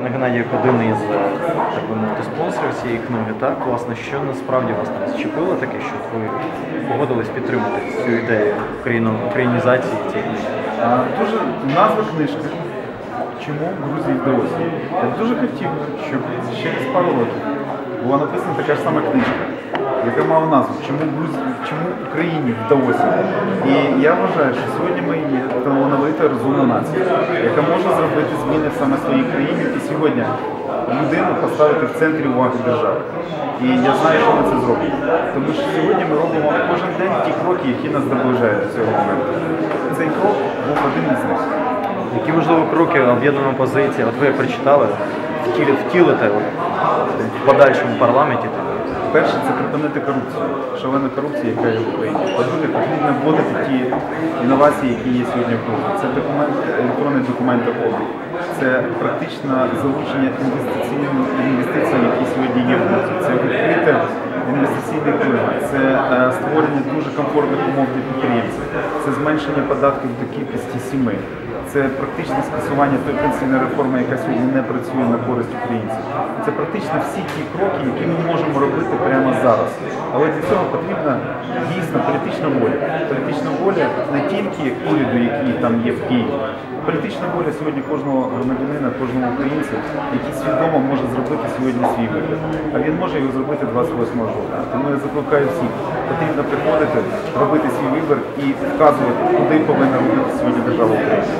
Пане Геннадію, як один із е, так би мовити спонсорів цієї книги, так власне, що насправді вас там зачепило таке, що ви погодились підтримати цю ідею українізації цієї книги? Дуже назва книжки. Чому Грузії вдалося? Я дуже хотів, щоб через пару років була написана така ж сама книжка, яка мала назву Чому Грузії, чому Україні вдалося. І я вважаю, що сьогодні ми є талановита розумна нація, яка може зробити зміни саме своїй країні сьогодні людину поставити в центрі уваги держави. І я знаю, що ми це зробимо. Тому що сьогодні ми робимо кожен день ті кроки, які нас наближають до цього моменту. Цей крок був один із них. Які можливо кроки об'єднана позиція? От ви прочитали, втілите в подальшому парламенті. Перше це припинити корупцію, шалена корупція, яка є в Україні. По-друге, потрібно вводити ті інновації, які є сьогодні в Грузії. Це документ, електронний документообіг. Це практично залучення інвестиційних інвестицій, які сьогодні є в Грузії. Це відкрите інвестиційний клімат, це е, створення дуже комфортних умов для підприємців, це зменшення податків до кількості сімей. Це практичне скасування тої пенсійної реформи, яка сьогодні не працює на користь українців. Це практично всі ті кроки, які ми можемо робити прямо зараз. Але для цього потрібна дійсно політична воля. Політична воля не тільки уряду, який там є в Києві. Політична воля сьогодні кожного громадянина, кожного українця, який свідомо може зробити сьогодні свій вибір. А він може його зробити 28 жовтня. Тому я закликаю всіх. Потрібно приходити, робити свій вибір і вказувати, куди повинна робити сьогодні держава Україна.